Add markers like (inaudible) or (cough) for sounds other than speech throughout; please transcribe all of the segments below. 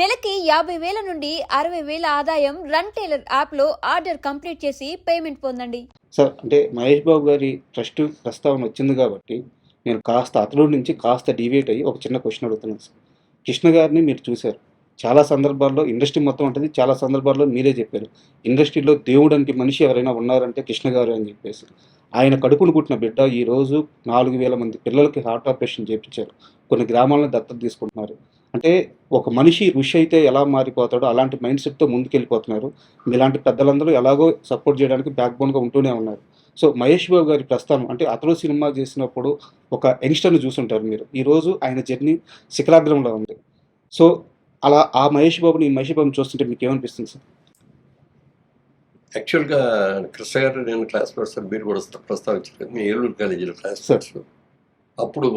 నెలకి యాభై వేల నుండి అరవై వేల ఆదాయం రన్ టైలర్ యాప్లో ఆర్డర్ కంప్లీట్ చేసి పేమెంట్ పొందండి. సార్ అంటే మహేష్ బాబు గారి ట్రస్ట్ ప్రస్తావన వచ్చింది కాబట్టి నేను కాస్త అతడు నుంచి కాస్త డివేట్ అయ్యి ఒక చిన్న క్వశ్చన్ అడుగుతున్నాను సార్. కృష్ణ గారిని మీరు చూశారు. చాలా సందర్భాల్లో ఇండస్ట్రీ మొత్తం ఉంటుంది చాలా సందర్భాల్లో మీరే చెప్పారు. ఇండస్ట్రీలో దేవుడు అంటే మనిషి ఎవరైనా ఉన్నారంటే కృష్ణ గారు అని చెప్పేసి. ఆయన కడుపును కుట్టిన బిడ్డ ఈ రోజు నాలుగు వేల మంది పిల్లలకి హార్ట్ ఆపరేషన్ చేయించారు. కొన్ని గ్రామాలను దత్తత తీసుకుంటున్నారు. అంటే ఒక మనిషి ఋషి అయితే ఎలా మారిపోతాడో అలాంటి మైండ్ సెట్తో ముందుకెళ్ళిపోతున్నారు. మీలాంటి పెద్దలందరూ ఎలాగో సపోర్ట్ చేయడానికి బ్యాక్ బోన్గా ఉంటూనే ఉన్నారు. సో మహేష్ బాబు గారి ప్రస్థానం అంటే అతడు సినిమా చేసినప్పుడు ఒక యంగ్స్టర్ని చూసుంటారు మీరు. ఈరోజు ఆయన జర్నీ శిఖరాగ్రంలో ఉంది. సో అలా ఆ మహేష్ బాబుని ఈ మహేష్ బాబుని చూస్తుంటే మీకు ఏమనిపిస్తుంది సార్? యాక్చువల్గా కృష్ణ గారు నేను క్లాస్ పర్సన్ మీరు కూడా ప్రస్తావించారు మీ ఏలూరు కాలేజీలో క్లాస్ అప్పుడు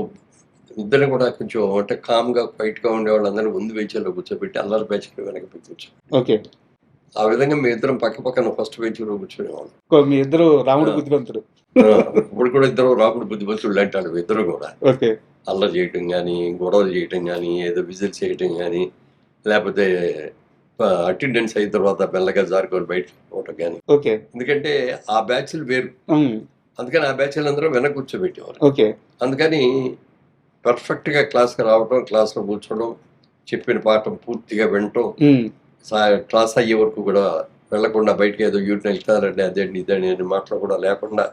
ఇద్దరు కూడా కొంచెం అంటే కామ్గా క్వైట్గా ఉండే వాళ్ళందరినీ ముందు బెంచ్లో కూర్చోబెట్టి అల్లరి బెంచ్లో వెనక కూర్చో ఓకే. ఆ విధంగా మీ ఇద్దరం పక్క పక్కన ఫస్ట్ బెంచ్లో కూర్చునేవాళ్ళం. మీ ఇద్దరు రాముడు. బుద్ధిమంతుడు. ఇప్పుడు కూడా ఇద్దరు రాకుడు బుద్ధిమంతులు అంటాడు ఇద్దరు కూడా. ఓకే. అల్లరి చేయటం కానీ గొడవలు చేయటం కానీ ఏదో విజిల్స్ చేయటం కానీ లేకపోతే అటెండెన్స్ అయిన తర్వాత మెల్లగా జారుకొని బయటకు పోవటం కానీ ఓకే. ఎందుకంటే ఆ బ్యాచ్లు వేరు. అందుకని ఆ బ్యాచ్లు అందరూ వెనక కూర్చోబెట్టేవారు. ఓకే. అందుకని పర్ఫెక్ట్గా క్లాస్కి రావటం క్లాస్లో కూర్చోవడం చెప్పిన పాఠం పూర్తిగా వినటం క్లాస్ అయ్యే వరకు కూడా వెళ్ళకుండా బయటకి ఏదో యూరిన్ వెళ్తారండి అదేంటి ఇదండి అని మాటలు కూడా లేకుండా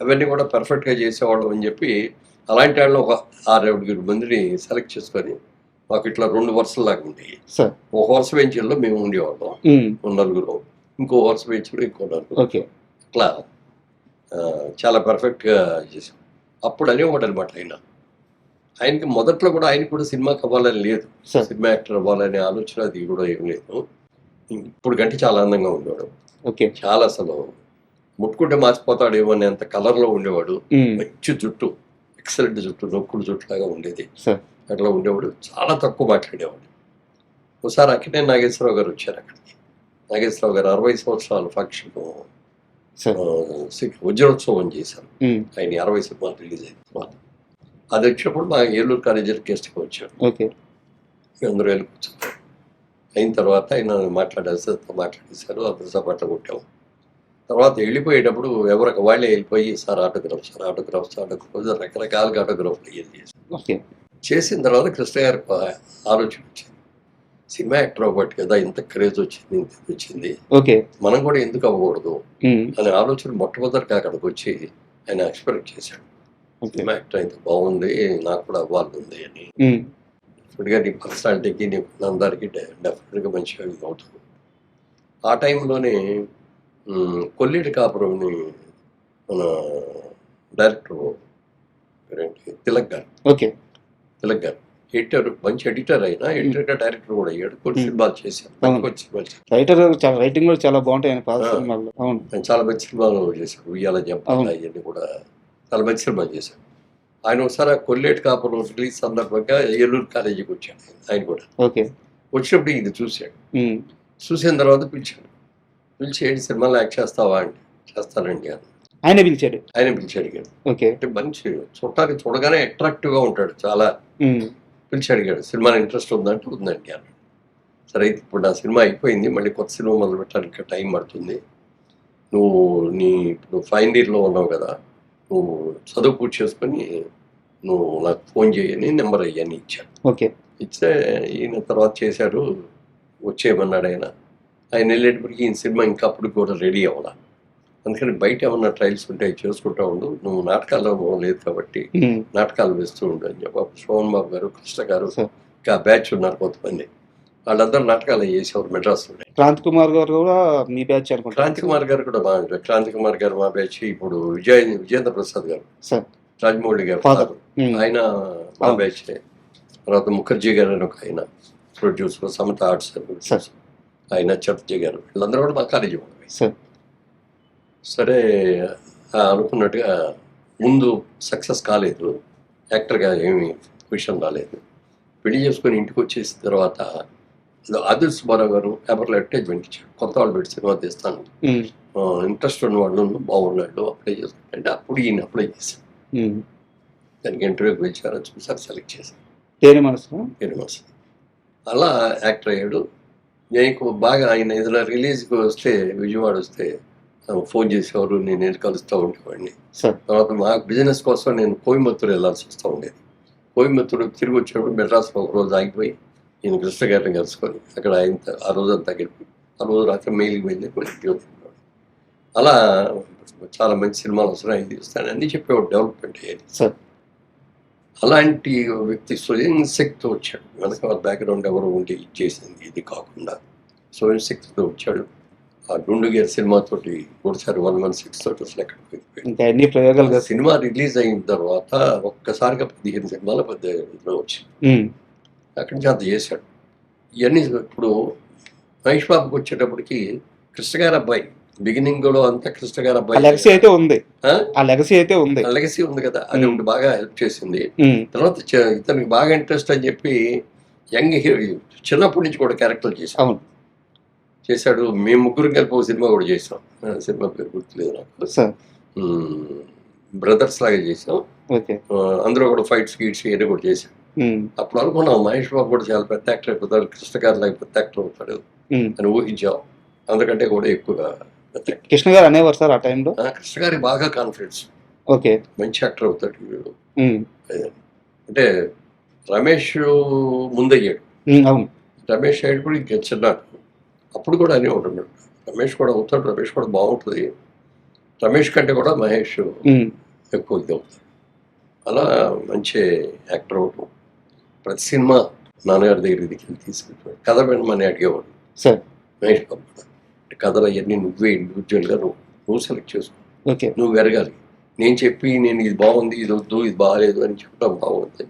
అవన్నీ కూడా పర్ఫెక్ట్గా చేసేవాళ్ళం అని చెప్పి అలాంటి వాళ్ళు ఒక ఆరేడుగురు మందిని సెలెక్ట్ చేసుకొని మాకు ఇట్లా రెండు వరుసలు లాగా ఉండేవి. ఒక వరుస బెంచీల్లో మేము ఉండేవాళ్ళం. నలుగురు. ఇంకో వరుస బెంచ్లో ఇంకో నలుగురు. ఆ, చాలా పర్ఫెక్ట్గా చేసాం అప్పుడు అనేవాడు అనమాట ఆయన. ఆయనకి మొదట్లో కూడా ఆయన కూడా సినిమాకి అవ్వాలని లేదు. సినిమా యాక్టర్ అవ్వాలనే ఆలోచన అది కూడా ఏం లేదు. ఇప్పుడు కంటే చాలా అందంగా ఉండేవాడు. ఓకే. చాలా అసలు ముట్టుకుంటే మార్చిపోతాడేమో అనే అంత కలర్లో ఉండేవాడు. ఉమ్, మంచి జుట్టు ఎక్సలెంట్ జుట్టు నొక్కుడు జుట్టు లాగా ఉండేది అట్లా ఉండేవాడు. చాలా తక్కువ మాట్లాడేవాడు. ఒకసారి అక్కడే నాగేశ్వరరావు గారు వచ్చారు అక్కడికి. నాగేశ్వరరావు గారు అరవై సంవత్సరాల ఫంక్షన్ వజ్రోత్సవం చేశారు. ఆయన అరవై సినిమాలు రిలీజ్ అయిన తర్వాత. అది వచ్చినప్పుడు మా ఏలూరు కాలేజీలో గెస్ట్కి వచ్చాడు. ఓకే. అందరూ వెళ్ళి కూర్చున్నారు. అయిన తర్వాత ఆయన మాట్లాడేసి మాట్లాడేశారు అందరూ సపాట్లు కొట్టాము. తర్వాత వెళ్ళిపోయేటప్పుడు ఎవరికి వాళ్ళే వెళ్ళిపోయి sir autograph sir autograph sir autograph రకరకాలుగా ఆటోగ్రాఫ్లు అయ్యేది చేసి ఓకే. చేసిన తర్వాత కృష్ణ ఒక ఆలోచన వచ్చింది. సినిమా యాక్టర్ అవ్వబట్టి కదా ఇంత క్రేజ్ వచ్చింది ఇంత వచ్చింది. ఓకే. మనం కూడా ఎందుకు అవ్వకూడదు? అనే ఆలోచన మొట్టమొదటిగా అక్కడికి వచ్చి ఆయన ఎక్స్పెక్ట్ చేశాడు. యాక్టర్ అయితే బాగుంది నాకు కూడా అవ్వాలి ఉంది అని. ఇప్పటిగా నీ పర్సనాలిటీకి నీ అందరికీ డెఫినెట్గా మంచిగా అవుతుంది ఆ టైంలోనే మ్, కొల్లేటి కాపురంని మన డైరెక్టర్ తిలక్ గారు. ఓకే. తిలక్ గారు. ఎడిటర్ మంచి ఎడిటర్ అయినా ఎడిటర్గా డైరెక్టర్ కూడా అయ్యాడు. కొన్ని. సినిమాలు చేశాడు. రైటర్ చాలా రైటింగ్ కూడా చాలా బాగుంటాయి ఆయన చాలా మంచి సినిమాలు చేశాడు. ఉయ్యాల జంపాల అవును. అవన్నీ కూడా. మంచి సినిమాలు చేశాడు. ఆయన ఒకసారి కొల్లేటి కాపురం రిలీజ్ సందర్భంగా ఏలూరు కాలేజీకి వచ్చాడు. ఆయన కూడా. ఓకే. వచ్చినప్పుడు ఇది చూశాడు. చూసిన తర్వాత పిలిచాడు. పిలిచి ఏంటి సినిమాలో యాక్ట్ చేస్తావా అండి? చేస్తానండి అని. ఆయన పిలిచాడు? ఆయన పిలిచి అడిగాడు ఓకే. అంటే మంచి చూడటానికి చూడగానే అట్రాక్టివ్గా ఉంటాడు. చాలా పిలిచి అడిగాడు సినిమా ఇంట్రెస్ట్ ఉందంటే ఉందండి అన్నాడు. సరే అయితే ఇప్పుడు నా సినిమా అయిపోయింది. మళ్ళీ కొత్త సినిమా మొదలు పెట్టడానికి టైం పడుతుంది. నువ్వు నీ ఇప్పుడు ఫైనల్ ఇయర్లో ఉన్నావు కదా నువ్వు చదువు పూర్తి చేసుకొని నువ్వు నాకు ఫోన్ చేయని నెంబర్ అయ్యని ఇచ్చాడు. ఓకే. ఇచ్చే ఈయన తర్వాత చేశాడు వచ్చేయమన్నాడు ఆయన. ఆయన వెళ్ళేటప్పటికి ఈయన సినిమా ఇంకా అప్పుడు కూడా రెడీ అవ్వాల. అందుకని బయట ఏమన్నా ట్రయల్స్ ఉంటే అవి చేసుకుంటా ఉండు. నువ్వు నాటకాల్లో లేదు కాబట్టి నాటకాలు వేస్తూ ఉండు అని చెప్పి. సోమన్ బాబు గారు కృష్ణ గారు. ఇంకా బ్యాచ్ ఉన్నారు కొంతమంది. వాళ్ళందరూ నాటకాలు చేసేవారు మెడ్రాస్లో క్రాంతి కుమార్ గారు కూడా మీ బ్యాచ్ అనుకుంటా. క్రాంతి కుమార్ గారు కూడా బాగుంటారు క్రాంతి కుమార్ గారు మా బ్యాచ్ ఇప్పుడు విజయ్ విజేంద్ర ప్రసాద్ గారు. సార్. రాజమౌళి గారు. ఉమ్, ఆయన మా. బ్యాచ్ తర్వాత ముఖర్జీ గారు అని ఒక ఆయన. Producer Samatha arts. ఆయన చటర్జీ గారు. వీళ్ళందరూ కూడా మా కాలేజీ సార్. సరే అనుకున్నట్టుగా ముందు సక్సెస్ కాలేదు. యాక్టర్గా ఏమి విషయం రాలేదు. పెళ్ళి చేసుకొని ఇంటికి వచ్చేసిన తర్వాత ఆదిల్ సుబ్బారావు గారు పేపర్లో అడ్వర్టైజ్మెంట్ ఇచ్చాడు కొత్త వాళ్ళు పెట్టి సినిమా తీస్తాను. ఇంట్రెస్ట్ ఉన్న వాళ్ళు బాగున్నాడు అప్లై చేసుకుంటే అప్పుడు ఈయన అప్లై చేశాను ఉమ్. దానికి ఇంటర్వ్యూకి పిలిచారు చూసారు సెలెక్ట్ చేశారు. తేనె మనసు యూనివర్సిటీ అలా యాక్టర్ అయ్యాడు. నేను బాగా ఆయన ఏదైనా రిలీజ్కి వస్తే విజయవాడ వస్తే ఫోన్ చేసేవారు నేను వెళ్ళి కలుస్తూ ఉండేవాడిని. తర్వాత మా బిజినెస్ కోసం నేను కోయంబత్తూరు వెళ్ళాల్సి వస్తూ ఉండేది. కోయంబత్తూరు తిరిగి వచ్చినప్పుడు మెడ్రాస్లో ఒక రోజు ఆగిపోయి నేను కృష్ణ గారిని కలుసుకొని అక్కడ ఆయన ఆ రోజు అంతా గడిపి ఆ రోజు రాత్రి మెయిల్కి వెళ్ళి వచ్చేవాడు. అలా చాలా మంచి సినిమాలు వస్తున్నాయి వస్తాయని అన్నీ చెప్పేవాడు డెవలప్మెంట్ అయ్యేది సార్. అలాంటి వ్యక్తి స్వయం శక్తితో వచ్చాడు. వెనక వాళ్ళ బ్యాక్గ్రౌండ్ ఎవరు ఉండి చేసింది ఇది కాకుండా స్వయం శక్తితో వచ్చాడు. ఆ గుండుగేర్ సినిమాతోటి ఒకసారి వన్ వన్ సిక్స్ తోటి అసలు వెళ్ళిపోయాడు. ఇంకా ఎన్ని ప్రయోగాలు సినిమా రిలీజ్ అయిన తర్వాత ఒక్కసారిగా పదిహేను సినిమాలు పద్దెనిమిదిలో వచ్చింది. అక్కడి నుంచి అంత చేశాడు. ఇవన్నీ ఇప్పుడు మహేష్ బాబుకి వచ్చేటప్పటికి కృష్ణ గారి అబ్బాయి బిగినింగ్లో అంతా కృష్ణ గారి ఆ అబ్బాయి. లెగసీ అయితే ఉంది. ఆ? లెగసీ అయితే ఉంది. లెగసీ ఉంది కదా అది. ఒకటి బాగా హెల్ప్ చేసింది. తర్వాత ఇతనికి బాగా ఇంట్రెస్ట్ అని చెప్పి యంగ్ హీరో చిన్నప్పటి నుంచి కూడా క్యారెక్టర్ చేశాడు. అవును. చేశాడు. మేము ముగ్గురు కలిపి ఒక సినిమా కూడా చేసాం సినిమా పేరు గుర్తులేదు నాకు. బ్రదర్స్ లాగా చేసాం అందులో కూడా ఫైట్స్ గీట్స్ ఇవన్నీ కూడా చేశాం. అప్పుడు అనుకున్నాం మహేష్ బాబు కూడా చాలా పెద్ద యాక్టర్ అయిపోతాడు కృష్ణ గారు లాగా పెద్ద యాక్టర్ అవుతాడు. అని ఊహించాం అందుకంటే కూడా ఎక్కువగా. కృష్ణ గారు అనేవారు సార్ ఆ టైంలో? కృష్ణ గారి బాగా కాన్ఫిడెన్స్ ఓకే. మంచి యాక్టర్ అవుతాడు. అంటే రమేష్ ముందయ్యాడు అవును. రమేష్ అయ్యాడు కూడా ఇంకా చిన్నాడు. అప్పుడు కూడా అని ఉంటున్నాడు రమేష్ కూడా అవుతాడు రమేష్ కూడా బాగుంటుంది. రమేష్ కంటే కూడా మహేష్ ఎక్కువ ఇది అవుతాడు. అలా మంచి యాక్టర్ అవటం ప్రతి సినిమా నాన్నగారి దగ్గరికి వెళ్ళి తీసుకెళ్ళిపోయాడు. కథ వినమని అడిగేవాడు. సార్. మహేష్ బాబు కథలు అవన్నీ నువ్వే ఇండివిజువల్గా నువ్వు నువ్వు సెలెక్ట్ చేసుకో. ఓకే. నువ్వు వెరగాలి. నేను చెప్పి నేను ఇది బాగుంది ఇది వద్దు ఇది బాగాలేదు అని చెప్పడం బాగుంది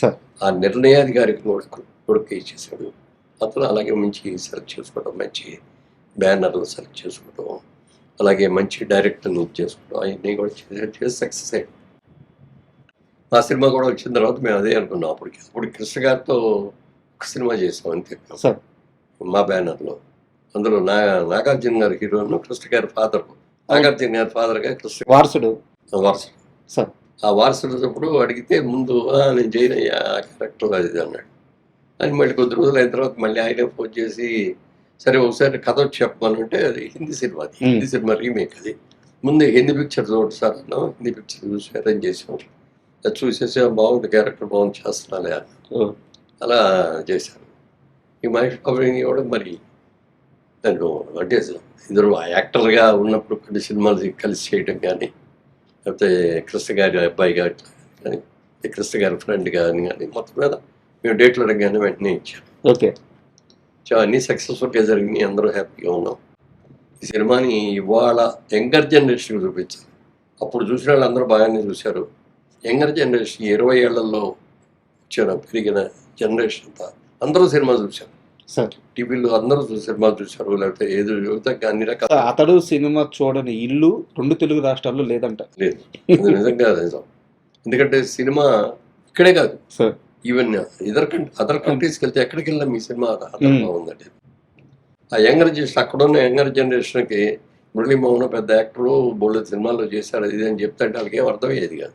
సార్. ఆ నిర్ణయాధికారికి కూడా కొడుకు ఇచ్చేసాడు అతను అలాగే మంచి సెలెక్ట్ చేసుకోవడం మంచి బ్యానర్లు సెలెక్ట్ చేసుకోవడం అలాగే మంచి డైరెక్టర్ని చేసుకోవడం అవన్నీ కూడా చేసి సక్సెస్ అయ్యాడు. ఆ సినిమా కూడా వచ్చిన తర్వాత మేము అదే అనుకున్నాం అప్పటికి. అప్పుడు కృష్ణ గారితో ఒక సినిమా చేసాం అంతే. సార్. మా బ్యానర్లో. అందులో నా నాగార్జున గారి హీరోను కృష్ణ గారి ఫాదర్ నాగార్జున గారి ఫాదర్గా కృష్ణ వారసుడు. వారసుడు. సార్. ఆ వారసుడు అడిగితే ముందు "ఆ, నేను చేయను అయ్యా ఆ క్యారెక్టర్ అది ఇది" అన్నాడు. అని మళ్ళీ కొద్ది రోజులు అయిన తర్వాత మళ్ళీ ఆయనే ఫోన్ చేసి సరే ఒకసారి కథ వచ్చి చెప్పమనంటే అది హిందీ సినిమా అది. హిందీ సినిమా రీమేక్ అది. ముందు హిందీ పిక్చర్ చూడండి సార్ అన్నాం. హిందీ పిక్చర్ చూసి అరేంజ్ చేసాం. చూసేసి "ఆ, బాగుంది. క్యారెక్టర్ బాగుంది. చేస్తున్నాలే అలా చేశాను ఈ మహేష్ బాబుని కూడా మరి నేను అంటే ఇద్దరు యాక్టర్గా ఉన్నప్పుడు కొన్ని సినిమాలు కలిసి చేయడం కానీ లేకపోతే కృష్ణ గారి అబ్బాయి గారి కానీ కృష్ణ గారి ఫ్రెండ్ కానీ కానీ మొత్తం మీద మేము డేట్లు అడగగానే వెంటనే ఇచ్చాం ఓకే. సో అన్నీ సక్సెస్ఫుల్గా జరిగినాయి. అందరూ హ్యాపీగా ఉన్నాం. ఈ సినిమాని ఇవాళ యంగర్ జనరేషన్ చూపించాలి అప్పుడు చూసిన వాళ్ళు అందరూ బాగానే చూశారు. యంగర్ జనరేషన్ ఇరవై ఏళ్ళలో వచ్చిన పెరిగిన జనరేషన్ అంతా. అందరూ సినిమా చూశారు. సార్. టీవీలో అందరూ సినిమా చూశారు లేకపోతే ఏదో యువతకి అన్ని రకాల అతడు సినిమా చూడని ఇల్లు రెండు తెలుగు రాష్ట్రాల్లో లేదంట. లేదు. నిజంగా నిజం. ఎందుకంటే సినిమా ఇక్కడే కాదు. Sir. Even either country other కంట్రీస్కి వెళ్తే ఎక్కడికి వెళ్ళినా మీ సినిమా అర్థం Hmm. ఆ యంగర్ జనరేషన్ అక్కడ ఉన్న యంగర్ జనరేషన్కి మురళీమోహన్ పెద్ద యాక్టరు బోల్డ్ సినిమాల్లో చేశారు ఇది అని చెప్తే వాళ్ళకి ఏం అర్థమయ్యేది కాదు.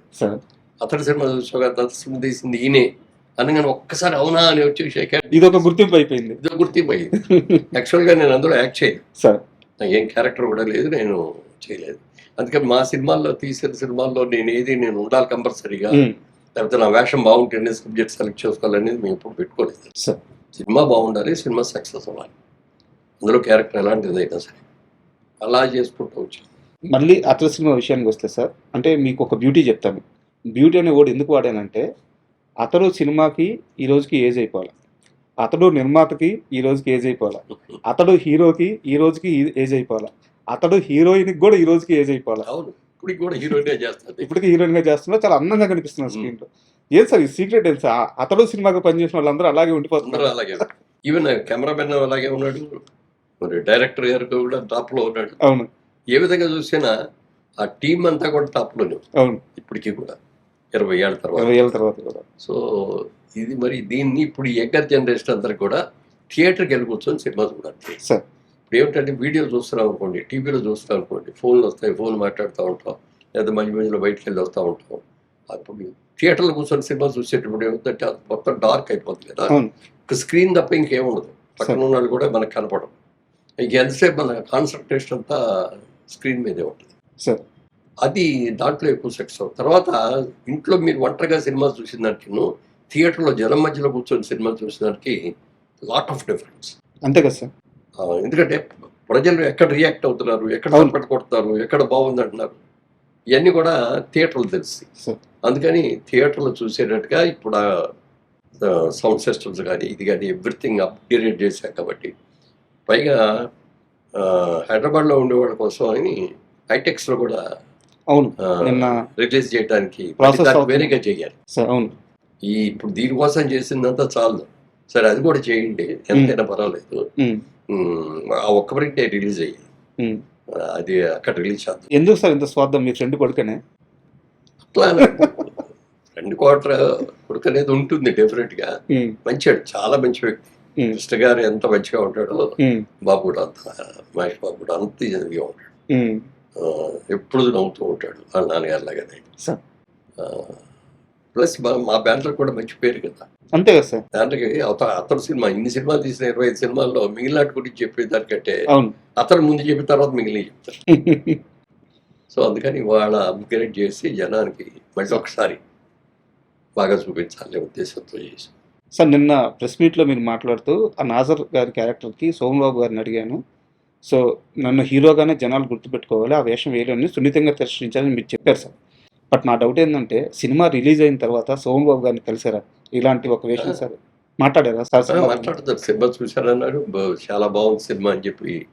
అతడి సినిమా చూసుకోగా అతడి సినిమా తీసింది ఈయనే. అనగానే ఒక్కసారి అవునా అని వచ్చి ఇది ఒక గుర్తింపు అయిపోయింది. ఇదో గుర్తిపోయింది యాక్చువల్గా నేను అందులో యాక్ట్ చేయను. సార్. నాకు ఏం క్యారెక్టర్ కూడా లేదు నేను చేయలేదు. అందుకే మా సినిమాల్లో తీసిన సినిమాల్లో నేను ఏది నేను ఉండాలి కంపల్సరీగా. లేకపోతే నా వేషం బాగుంటేనే సబ్జెక్ట్ సెలెక్ట్ చేసుకోవాలనేది మేము ఎప్పుడు పెట్టుకోలేదు. సార్. సినిమా బాగుండాలి సినిమా సక్సెస్ అవ్వాలి. అందులో క్యారెక్టర్ ఎలాంటిదైనా సరే. అలా చేసుకుంటూ వచ్చాను. మళ్ళీ అతడు సినిమా విషయానికి వస్తే సార్ అంటే మీకు ఒక బ్యూటీ చెప్తాను. బ్యూటీ అనే వర్డ్ ఎందుకు వాడానంటే అతడు సినిమాకి ఈ రోజుకి ఏజ్ అయిపోవాలి. అతడు నిర్మాతకి ఈ రోజుకి ఏజ్ అయిపోవాలి. అతడు హీరోకి ఈ రోజుకి ఏజ్ అయిపోవాలి. అతడు హీరోయిన్కి కూడా ఈ రోజుకి ఏజ్ అయిపోవాలి. అవును కూడా హీరోయినే ఇప్పటికీ హీరోయిన్గా చేస్తున్నా చాలా అందంగా కనిపిస్తున్నారు స్క్రీన్లో. ఏం సార్ ఈ సీక్రెట్ ఏం సార్? అతడు సినిమాకి పనిచేసిన వాళ్ళందరూ అలాగే అందరూ ఉండిపోతున్నారు అలాగే ఈవెన్ కెమెరామెన్ అలాగే ఉన్నాడు. మరి డైరెక్టర్ గారు కూడా టాప్లో ఉన్నాడు. అవును. ఏ విధంగా చూసినా ఆ టీం అంతా కూడా టాప్లోనే. అవును. ఇప్పటికీ కూడా. ఇరవై ఏళ్ళ తర్వాత. ఇరవై ఏళ్ళ తర్వాత కూడా. సో ఇది మరి దీన్ని ఇప్పుడు యంగర్ జనరేషన్ అందరికి కూడా థియేటర్కి వెళ్ళి కూర్చొని సినిమా చూడాలి. సార్. ఇప్పుడు ఏమిటంటే వీడియో చూస్తున్నాం అనుకోండి టీవీలో చూస్తున్నాం అనుకోండి ఫోన్లు వస్తాయి ఫోన్ మాట్లాడుతూ ఉంటాం లేదా మధ్య మధ్యలో బయటకు వెళ్ళి వస్తూ ఉంటాం. అప్పుడు థియేటర్లో కూర్చొని సినిమా చూసేటప్పుడు ఏమిటంటే అది మొత్తం డార్క్ అయిపోతుంది కదా. స్క్రీన్ తప్ప ఇంకేం ఉండదు పక్కన ఉన్న వాళ్ళు కూడా మనకు కనపడదు ఇంక ఎంతసేపు మన కాన్సన్ట్రేషన్ అంతా స్క్రీన్ మీదే ఉంటుంది. సార్ అది దాంట్లో ఎక్కువ సెక్స్ తర్వాత ఇంట్లో మీరు ఒంటరిగా సినిమా చూసిన దానికి థియేటర్లో జనం మధ్యలో కూర్చొని సినిమా చూసిన దానికి లాట్ ఆఫ్ డిఫరెన్స్ అంతే కదా సార్. ఎందుకంటే ప్రజలు ఎక్కడ రియాక్ట్ అవుతున్నారు ఎక్కడ కొడుతున్నారు ఎక్కడ బాగుంది అంటున్నారు. ఇవన్నీ కూడా థియేటర్లు తెలుస్తాయి. అందుకని థియేటర్లో చూసేటట్టుగా ఇప్పుడు సౌండ్ సిస్టమ్స్ కానీ ఇది కానీ ఎవ్రీథింగ్ అప్గ్రేడ్ చేశాం కాబట్టి. పైగా హైదరాబాద్లో ఉండేవాళ్ళ కోసం అని హైటెక్స్లో కూడా అవును. నిన్న రిలీజ్ చేయడానికి. వేరేగా చేయాలి. సార్ అవును. ఈ ఇప్పుడు దీనికోసం చేసిందంతా చాలు. సరే అది కూడా చేయండి. ఎంతైనా పర్వాలేదు. ఆ ఒక్క ప్రింటే రిలీజ్ అయ్యింది ఉమ్. అది అక్కడ రిలీజ్ చేద్దాం. ఎందుకు సార్ ఇంత స్వార్థం? మీ ఫ్రెండ్ కొడుకనే? అట్లా (laughs) రెండు క్వార్టర్ కొడుకు అనేది ఉంటుంది డెఫినెట్గా మంచివాడు చాలా మంచి వ్యక్తి. కృష్ణ గారు ఎంత మంచిగా ఉంటాడో బాబు కూడా అంత మహేష్ బాబు కూడా అంత ఇదిగా ఉంటాడు. ఎప్పుడు నవ్వుతూ ఉంటాడు వాళ్ళ నాన్నగారు లాగానే. సార్. ప్లస్ మా బ్యానర్ కూడా మంచి పేరు కదా. అంతే కదా సార్. అత- అతను సినిమా ఇన్ని సినిమాలు తీసిన ఇరవై ఐదు సినిమాల్లో మిగిలిన గురించి చెప్పేదానికంటే అవును. అతను ముందు చెప్పిన తర్వాత మిగిలిన చెప్తారు. (laughs) సో అందుకని వాళ్ళ అప్గ్రేడ్ చేసి జనానికి మళ్ళీ ఒకసారి బాగా చూపించాలనే ఉద్దేశంతో చేసి సార్ నిన్న ప్రెస్ మీట్లో మీరు మాట్లాడుతూ ఆ నాజర్ గారి క్యారెక్టర్కి సోమబాబు గారిని అడిగాను. సో నన్ను హీరోగానే జనాలు గుర్తుపెట్టుకోవాలి ఆ వేషం వేయలేని సున్నితంగా తిరస్కరించాలని మీరు చెప్పారు సార్. బట్ నా డౌట్ ఏంటంటే సినిమా రిలీజ్ అయిన తర్వాత సోమబాబు గారిని కలిసారా? ఇలాంటి ఒక వేషం సార్ మాట్లాడారా? సార్ మాట్లాడతారు సినిమా చూశారన్నాడు. బ- చాలా బాగుంది సినిమా అని చెప్పి